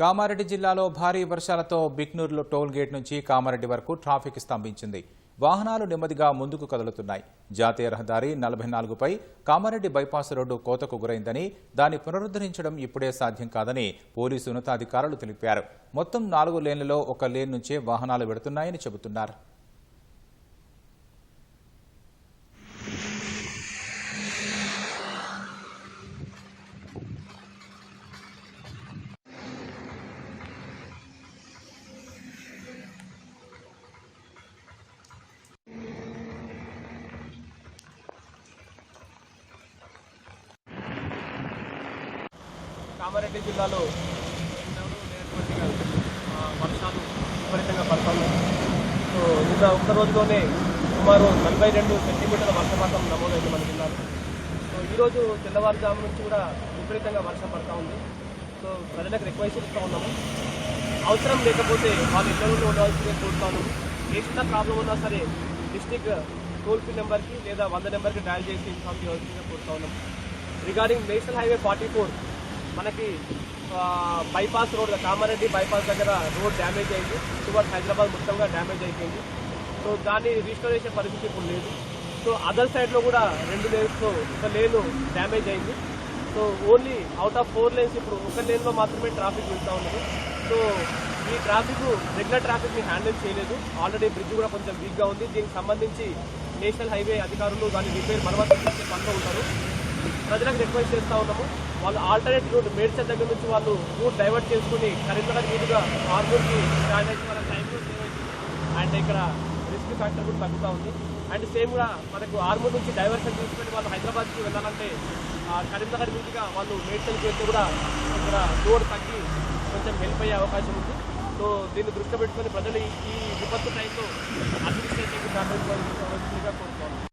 కామారెడ్డి జిల్లాలో భారీ వర్షాలతో బిక్నూరులో టోల్ గేట్ నుంచి కామారెడ్డి వరకు ట్రాఫిక్ స్తంభించింది. వాహనాలు నెమ్మదిగా ముందుకు కదులుతున్నాయి. జాతీయ రహదారి నలభై నాలుగుపై కామారెడ్డి బైపాస్ రోడ్డు కోతకు గురైందని దాన్ని పునరుద్ధరించడం ఇప్పుడే సాధ్యం కాదని పోలీసు ఉన్నతాధికారులు తెలిపారు. మొత్తం నాలుగు లేన్లలో ఒక లేన్ నుంచే వాహనాలు వెడుతున్నాయని చెబుతున్నారు. కామారెడ్డి జిల్లాలో వర్షాలు విపరీతంగా పడతాము సో నిన్న ఒక్క రోజులోనే సుమారు నలభై రెండు సెంటీమీటర్ల వర్షపాతం నమోదైంది మన జిల్లాలో. సో ఈరోజు తెల్లవారుజాము నుంచి కూడా విపరీతంగా వర్షం పడతా ఉంది. సో ప్రజలకు రిక్వెస్ట్ ఇస్తూ ఉన్నాము. అవసరం లేకపోతే వాళ్ళు ఇద్దరు ఉండవలసిందే కోరుతాను. ఏ చిన్న ప్రాబ్లం ఉన్నా సరే డిస్టిక్ టోల్ ఫ్రీ నెంబర్కి లేదా వంద నెంబర్కి డయల్ చేసి ఇన్ఫామ్ చేయాల్సిందిగా కోరుతా ఉన్నాం regarding national highway forty four మనకి బైపాస్ రోడ్ కామారెడ్డి బైపాస్ దగ్గర రోడ్ డ్యామేజ్ అయింది. టువర్డ్స్ హైదరాబాద్ మొత్తంగా డ్యామేజ్ అయిపోయింది. సో దాన్ని రీస్టోరేషన్ పరిస్థితి ఇప్పుడు లేదు. సో అదర్ సైడ్లో కూడా రెండు లేన్స్లో ఒక లేను డ్యామేజ్ అయింది. So only out of four lanes ఇప్పుడు ఒక లేన్లో మాత్రమే ట్రాఫిక్ వెళ్తూ ఉన్నది. సో ఈ ట్రాఫిక్ రెగ్యులర్ ట్రాఫిక్ని హ్యాండిల్ చేయలేదు. ఆల్రెడీ బ్రిడ్జ్ కూడా కొంచెం వీక్గా ఉంది. దీనికి సంబంధించి నేషనల్ హైవే అధికారులు దాని రిపేర్ మరమ్మతు చేసే పనిలో ఉంటారు ప్రజలకు రిక్వెస్ట్ చేస్తూ ఉన్నాము. వాళ్ళు ఆల్టర్నేట్ రూట్ మేడ్చల్ దగ్గర నుంచి వాళ్ళు రూట్ డైవర్ట్ చేసుకుని కరీంనగర్ మీదుగా ఆర్మూర్కి స్టాండ్ మన టైం సేవ్ అవుతుంది అండ్ ఇక్కడ రిస్క్ ఫ్యాక్టర్ కూడా తగ్గుతూ ఉంది. అండ్ సేమ్గా మనకు ఆర్మూర్ నుంచి డైవర్షన్ తీసుకుని వాళ్ళు హైదరాబాద్కి వెళ్ళాలంటే ఆ, కరీంనగర్ మీదుగా వాళ్ళు మేడ్చల్కి వెళ్తే కూడా ఇక్కడ రోడ్ తగ్గి కొంచెం హెల్ప్ అయ్యే అవకాశం ఉంది. సో దీన్ని దృష్టి పెట్టుకొని ప్రజలు ఈ- విపత్తు టైంలో అడ్మినిస్ట్రేషన్కి సహకరించాల్సిందిగా కోరుతున్నాను.